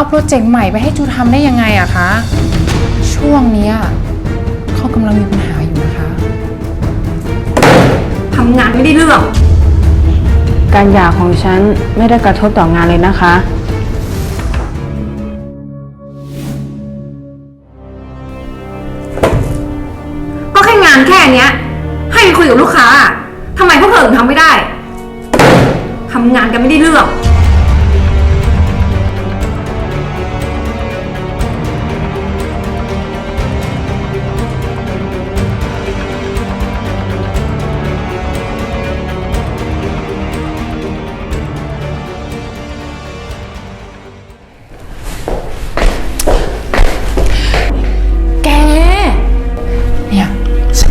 เอาโปรเจกต์ใหม่ไปให้จูทำได้ยังไงอะคะ ช่วงเนี้ยเขากำลังมีปัญหาอยู่นะคะ ทำงานไม่ได้เรื่อง การหย่าของฉันไม่ได้กระทบต่องานเลยนะคะ ก็แค่งานแค่เนี้ย ให้ไปคุยกับลูกค้าทำไมพวกเธอถึงทำไม่ได้ ทำงานกันไม่ได้เรื่อง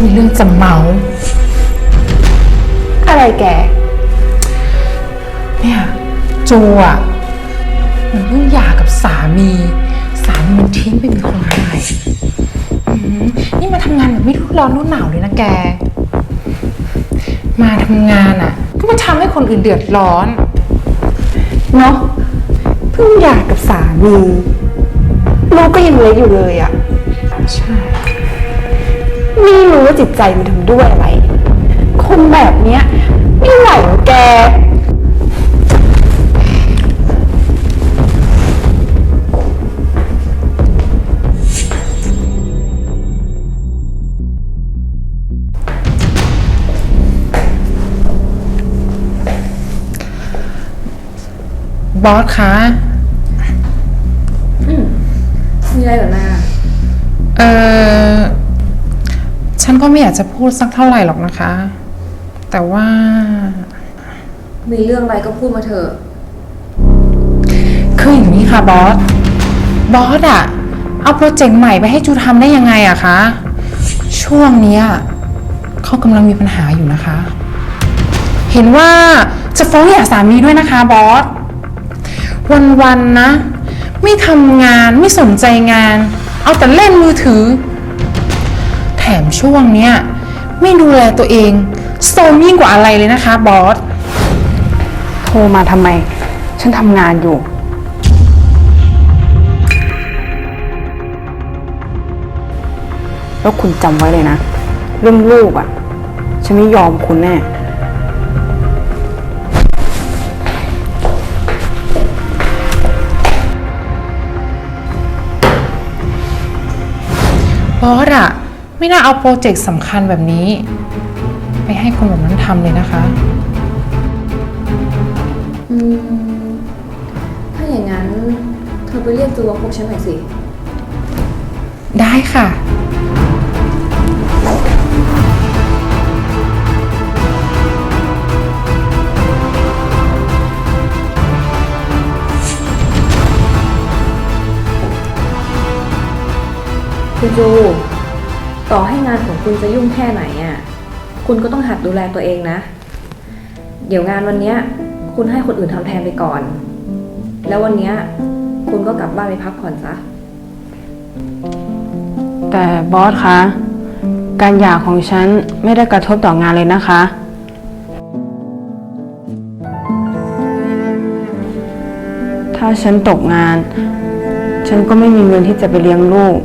มีเรื่องจะเมา อะไรแก เนี่ยจูอะ มันเพิ่งหย่ากับสามี สามีมันทิ้งไปมีคนใหม่อื้อหือนี่มาทำงานแบบไม่รู้ร้อนรู้หนาวเลยนะแก มาทำงานอะ ก็มาทำให้คนอื่นเดือดร้อน เนาะเพิ่งหย่ากับสามีลูกก็ยังเล็กอยู่เลยอะใช่ ไม่รู้ว่าจิตใจมันทำด้วยอะไร คนแบบเนี้ยไม่ไหวหรอกแก บอสคะ มีอะไรเหรอนา เออ ฉันก็ไม่อยากจะพูดสักเท่าไหร่หรอกนะคะ แต่ว่า มีเรื่องอะไรก็พูดมาเถอะ คืออย่างนี้ค่ะบอส บอสอะเอาโปรเจกต์ใหม่ไปให้จูทำได้ยังไงอะคะ ช่วงเนี้ยเขากำลังมีปัญหาอยู่นะคะ เห็นว่าจะฟ้องหย่าสามีด้วยนะคะบอส วันๆนะไม่ทำงานไม่สนใจงาน เอาแต่เล่นมือถือแถม ช่วงเนี้ยไม่ดูแลตัวเองโซมยิ่งกว่าอะไรเลยนะคะบอส โทรมาทำไม ฉันทำงานอยู่ แล้วคุณจำไว้เลยนะ เรื่องลูกอะ่ะ ฉันไม่ยอมคุณแน่ บอสอะ ไม่น่าเอาโปรเจกต์สำคัญแบบนี้ ไปให้คนแบบนั้นทำเลยนะคะ อืม ถ้าอย่างนั้น เธอไปเรียกจูมาพบฉันหน่อยสิ ได้ค่ะ คุณจู ต่อให้งานของคุณจะยุ่งแค่ไหนอะ คุณก็ต้องหัดดูแลตัวเองนะ เดี๋ยวงานวันเนี้ย คุณให้คนอื่นทำแทนไปก่อน แล้ววันเนี้ย คุณก็กลับบ้านไปพักผ่อนซะ แต่บอสคะ การหย่าของฉันไม่ได้กระทบต่องานเลยนะคะ ถ้าฉันตกงาน ฉันก็ไม่มีเงินที่จะไปเลี้ยงลูก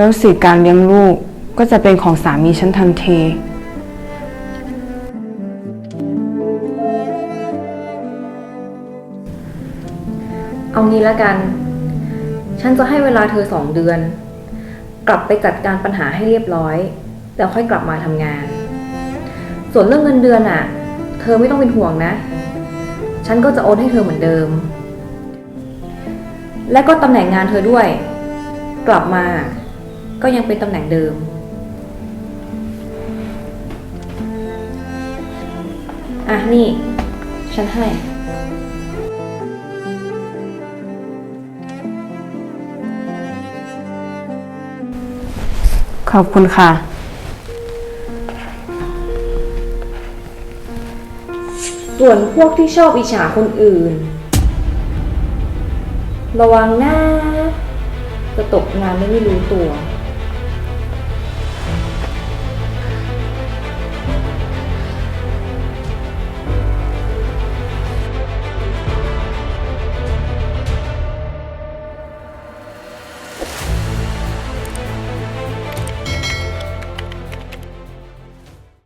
แล้วสิทธิการเลี้ยงลูกก็จะเป็นของสามีฉันทันที เอางี้ล้วกัน ฉันจะให้เวลาเธอสองเดือน กลับไปจัดการปัญหาให้เรียบร้อย แล้วค่อยกลับมาทำงาน ส่วนเรื่องเงินเดือนอะ เธอไม่ต้องเป็นห่วงนะ ฉันก็จะโอนให้เธอเหมือนเดิม และก็ตำแหน่งงานเธอด้วย กลับมา ก็ยังเป็นตำแหน่งเดิม อะ นี่ ฉันให้ ขอบคุณค่ะ ส่วนพวกที่ชอบอิจฉาคนอื่น ระวังนะจะตกงานไม่ไม่รู้ตัว